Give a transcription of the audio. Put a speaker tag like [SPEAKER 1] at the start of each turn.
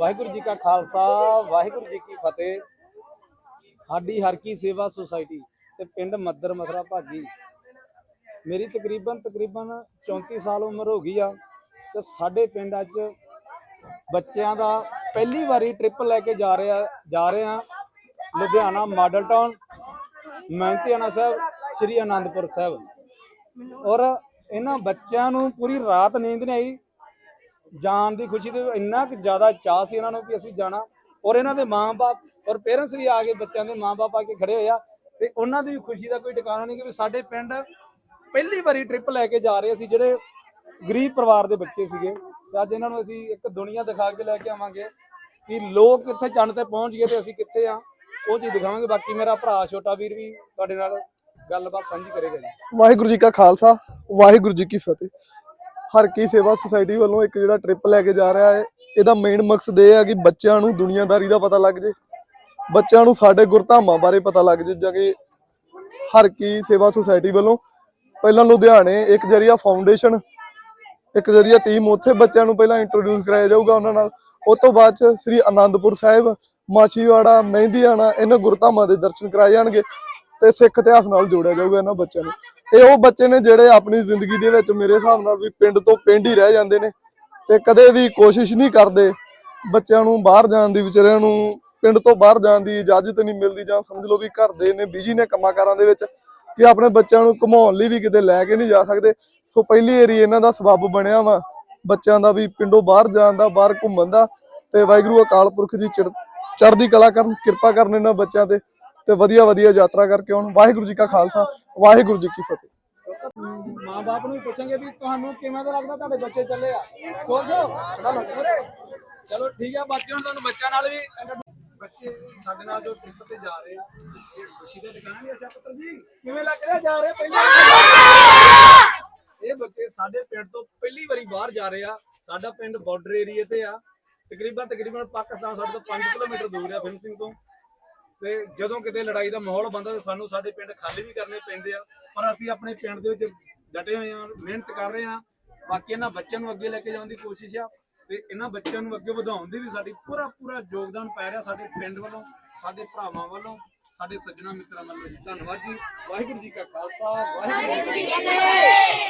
[SPEAKER 1] ਵਾਹਿਗੁਰੂ ਜੀ ਕਾ ਖਾਲਸਾ, ਵਾਹਿਗੁਰੂ ਜੀ ਕੀ ਫਤਿਹ। ਸਾਡੀ ਹਰਕੀ ਸੇਵਾ ਸੁਸਾਇਟੀ ਤੇ ਪਿੰਡ ਮੱਦਰ ਮਥਰਾ ਭਾਗੀ। ਮੇਰੀ ਤਕਰੀਬਨ ਤਕਰੀਬਨ 34 ਸਾਲ ਉਮਰ ਹੋ ਗਈ ਆ ਤੇ ਸਾਡੇ ਪਿੰਡ ਅੱਜ ਬੱਚਿਆਂ ਦਾ ਪਹਿਲੀ ਵਾਰੀ ਟ੍ਰਿਪ ਲੈ ਕੇ ਜਾ ਰਿਹਾ, ਜਾ ਰਹੇ ਆ ਲੁਧਿਆਣਾ ਮਾਡਲ ਟਾਊਨ, ਮਹਿੰਤੀਆਣਾ ਸਾਹਿਬ, ਸ੍ਰੀ ਅਨੰਦਪੁਰ ਸਾਹਿਬ। ਔਰ ਇਹਨਾਂ ਬੱਚਿਆਂ ਨੂੰ ਪੂਰੀ ਰਾਤ ਨੀਂਦ ਨਹੀਂ ਆਈ। ਜਾਣ ਦੀ ਖੁਸ਼ੀ ਤੇ ਇੰਨਾ ਕਿ ਜ਼ਿਆਦਾ ਚਾਹ ਸੀ ਇਹਨਾਂ ਨੂੰ ਕਿ ਅਸੀਂ ਜਾਣਾ। ਔਰ ਇਹਨਾਂ ਦੇ ਮਾਂ-ਬਾਪ ਔਰ ਪੇਰੈਂਟਸ ਵੀ ਆ ਕੇ ਬੱਚਿਆਂ ਦੇ ਮਾਂ-ਬਾਪ ਆ ਕੇ ਖੜੇ ਹੋਏ ਆ। ਤੇ ਉਹਨਾਂ ਦੀ ਵੀ ਖੁਸ਼ੀ ਦਾ ਕੋਈ ਟਿਕਾਣਾ ਨਹੀਂ ਕਿ ਵੀ ਸਾਡੇ ਪਿੰਡ ਪਹਿਲੀ ਵਾਰੀ ਟ੍ਰਿਪ ਲੈ ਕੇ ਜਾ ਰਹੇ ਸੀ, ਜਿਹੜੇ ਗਰੀਬ ਪਰਿਵਾਰ ਦੇ ਬੱਚੇ ਸੀਗੇ। ਤੇ ਅੱਜ ਇਹਨਾਂ ਨੂੰ ਅਸੀਂ ਇੱਕ ਦੁਨੀਆ ਦਿਖਾ ਕੇ ਲੈ ਕੇ ਆਵਾਂਗੇ ਕਿ ਲੋਕ ਕਿੱਥੇ ਚੰਨ ਤੇ ਪਹੁੰਚ ਗਏ ਤੇ ਅਸੀਂ ਕਿੱਥੇ ਆ, ਉਹ ਚੀਜ਼ ਦਿਖਾਵਾਂਗੇ। ਬਾਕੀ ਮੇਰਾ ਭਰਾ ਛੋਟਾ ਵੀਰ ਵੀ ਤੁਹਾਡੇ ਨਾਲ ਗੱਲਬਾਤ ਸਾਂਝੀ ਕਰੇਗਾ ਜੀ।
[SPEAKER 2] ਵਾਹਿਗੁਰੂ ਜੀ ਕਾ ਖਾਲਸਾ, ਵਾਹਿਗੁਰੂ ਜੀ ਕੀ ਫਤਿਹ। ਹਰ ਕੀ ਸੇਵਾ ਸੁਸਾਇਟੀ ਵੱਲੋਂ ਇੱਕ ਜਿਹੜਾ ਟ੍ਰਿਪ ਲੈ ਕੇ ਜਾ ਰਿਹਾ ਹੈ, ਇਹਦਾ ਮੇਨ ਮਕਸਦ ਇਹ ਹੈ ਕਿ ਬੱਚਿਆਂ ਨੂੰ ਦੁਨੀਆਦਾਰੀ ਦਾ ਪਤਾ ਲੱਗ ਜੇ। ਬੱਚਿਆਂ ਨੂੰ ਸਾਡੇ ਗੁਰਧਾਮਾਂ ਬਾਰੇ ਪਤਾ ਲੱਗ ਜੇ ਜਿਵੇਂ ਹਰ ਕੀ ਸੇਵਾ ਸੁਸਾਇਟੀ ਵੱਲੋਂ। ਪਹਿਲਾਂ ਲੁਧਿਆਣੇ ਇੱਕ ਜਰੀਆ ਫਾਊਂਡੇਸ਼ਨ ਇੱਕ ਜਰੀਆ ਟੀਮ ਉੱਥੇ ਬੱਚਿਆਂ ਨੂੰ ਪਹਿਲਾਂ ਇੰਟਰੋਡਿਊਸ ਕਰਾਇਆ ਜਾਊਗਾ ਉਹਨਾਂ ਨਾਲ। ਉਸ ਤੋਂ ਬਾਅਦ ਚ ਸ੍ਰੀ ਅਨੰਦਪੁਰ ਸਾਹਿਬ, ਮਾਛੀਵਾੜਾ, ਮਹਿੰਦੀਆਣਾ, ਇਹਨਾਂ ਗੁਰਧਾਮਾਂ ਦੇ ਦਰਸ਼ਨ ਕਰਾਏ ਜਾਣਗੇ। ਤੇ ਸਿੱਖ ਇਤਿਹਾਸ ਨਾਲ ਜੋੜਿਆ ਜਾਊਗਾ ਇਹਨਾਂ ਬੱਚਿਆਂ ਨੂੰ। ਇਹ ਉਹ ਬੱਚੇ ਨੇ ਜਿਹੜੇ ਆਪਣੀ ਜ਼ਿੰਦਗੀ ਦੇ ਵਿੱਚ ਮੇਰੇ ਹਿਸਾਬ ਨਾਲ ਵੀ ਪਿੰਡ ਤੋਂ ਪਿੰਡ ਹੀ ਰਹਿ ਜਾਂਦੇ ਨੇ ਤੇ ਕਦੇ ਵੀ ਕੋਸ਼ਿਸ਼ ਨਹੀਂ ਕਰਦੇ ਬੱਚਿਆਂ ਨੂੰ ਬਾਹਰ ਜਾਣ ਦੀ, ਵਿਚਾਰਿਆਂ ਨੂੰ ਪਿੰਡ ਤੋਂ ਬਾਹਰ ਜਾਣ ਦੀ ਇਜਾਜ਼ਤ ਨਹੀਂ ਮਿਲਦੀ ਜਾਂ ਸਮਝ ਲਓ ਵੀ ਘਰ ਦੇ ਨੇ ਬਿਜ਼ੀ ਨੇ ਕੰਮਾਂ ਕਾਰਾਂ ਦੇ ਵਿੱਚ ਕਿ ਆਪਣੇ ਬੱਚਿਆਂ ਨੂੰ ਘੁਮਾਉਣ ਲਈ ਵੀ ਕਿਤੇ ਲੈ ਕੇ ਨਹੀਂ ਜਾ ਸਕਦੇ। ਸੋ ਪਹਿਲੀ ਏਰੀ ਇਹਨਾਂ ਦਾ ਸਬੱਬ ਬਣਿਆ ਵਾ ਬੱਚਿਆਂ ਦਾ ਵੀ ਪਿੰਡੋਂ ਬਾਹਰ ਜਾਣ ਦਾ, ਬਾਹਰ ਘੁੰਮਣ ਦਾ। ਤੇ ਵਾਹਿਗੁਰੂ ਅਕਾਲ ਪੁਰਖ ਜੀ ਚੜ੍ਹ- ਚੜ੍ਹਦੀ ਕਲਾ ਕਰਨ, ਕਿਰਪਾ ਕਰਨ ਇਹਨਾਂ ਬੱਚਿਆਂ ਤੇ। ਤੇ ਵਧੀਆ ਵਧੀਆ ਯਾਤਰਾ ਕਰਕੇ ਆਉਣ। ਵਾਹਿਗੁਰੂ ਜੀ ਕਾ ਖਾਲਸਾ, ਵਾਹਿਗੁਰੂ ਜੀ ਕੀ ਫਤਿਹ।
[SPEAKER 1] ਮਾਂ-ਬਾਪ ਨੂੰ ਵੀ ਪੁੱਛਾਂਗੇ ਵੀ ਤੁਹਾਨੂੰ ਕਿਵੇਂ ਦਾ ਲੱਗਦਾ ਤੁਹਾਡੇ ਬੱਚੇ ਚੱਲੇ ਆ? ਖੁਸ਼ ਹੋ? ਚਲੋ ਠੀਕ ਆ, ਬਾਕੀ ਹੁਣ ਤੁਹਾਨੂੰ ਬੱਚਿਆਂ ਨਾਲ ਵੀ ਬੱਚੇ ਸਾਡੇ ਨਾਲ ਜੋ ਟ੍ਰਿਪ ਤੇ ਜਾ ਰਹੇ ਆ, ਇਹ ਖੁਸ਼ੀ ਦਾ ਟਿਕਾਣਾ ਨਹੀਂ ਅੱਛਾ ਪੁੱਤਰ ਜੀ। ਕਿਵੇਂ ਲੱਗ ਰਿਹਾ? ਜਾ ਰਹੇ ਪਹਿਲਾਂ ਇਹ ਬੱਚੇ ਸਾਡੇ ਪਿੰਡ ਤੋਂ ਪਹਿਲੀ ਵਾਰੀ ਬਾਹਰ ਜਾ ਰਹੇ ਆ। ਸਾਡਾ ਪਿੰਡ ਬਾਰਡਰ ਏਰੀਏ ਤੇ ਆ। ਤਕਰੀਬਨ ਤਕਰੀਬਨ ਪਾਕਿਸਤਾਨ ਸਾਡੇ ਤੋਂ 5 ਕਿਲੋਮੀਟਰ ਦੂਰ ਆ ਫਿੰਸਿੰਗ ਤੋਂ। ਤੇ ਜਦੋਂ ਕਿਤੇ ਲੜਾਈ ਦਾ ਮਾਹੌਲ ਬਣਦਾ ਤਾਂ ਸਾਨੂੰ ਸਾਡੇ ਪਿੰਡ ਖਾਲੀ ਵੀ ਕਰਨੇ ਪੈਂਦੇ ਆ। ਪਰ ਅਸੀਂ ਆਪਣੇ ਪਿੰਡ ਦੇ ਵਿੱਚ ਡਟੇ ਹੋਏ ਆ, ਮਿਹਨਤ ਕਰ ਰਹੇ ਆ। ਬਾਕੀ ਇਹਨਾਂ ਬੱਚਿਆਂ ਨੂੰ ਅੱਗੇ ਲੈ ਕੇ ਜਾਣ ਦੀ ਕੋਸ਼ਿਸ਼ ਆ ਤੇ ਇਹਨਾਂ ਬੱਚਿਆਂ ਨੂੰ ਅੱਗੇ ਵਧਾਉਣ ਦੀ ਵੀ ਸਾਡੀ ਪੂਰਾ ਪੂਰਾ ਯੋਗਦਾਨ ਪੈ ਰਿਹਾ ਸਾਡੇ ਪਿੰਡ ਵੱਲੋਂ, ਸਾਡੇ ਭਰਾਵਾਂ ਵੱਲੋਂ, ਸਾਡੇ ਸੱਜਣਾ ਮਿੱਤਰਾਂ ਵੱਲੋਂ। ਧੰਨਵਾਦ ਜੀ। ਵਾਹਿਗੁਰੂ ਜੀ ਕਾ ਖਾਲਸਾ, ਵਾਹਿਗੁਰੂ ਜੀ ਕੀ ਫਤਿਹ।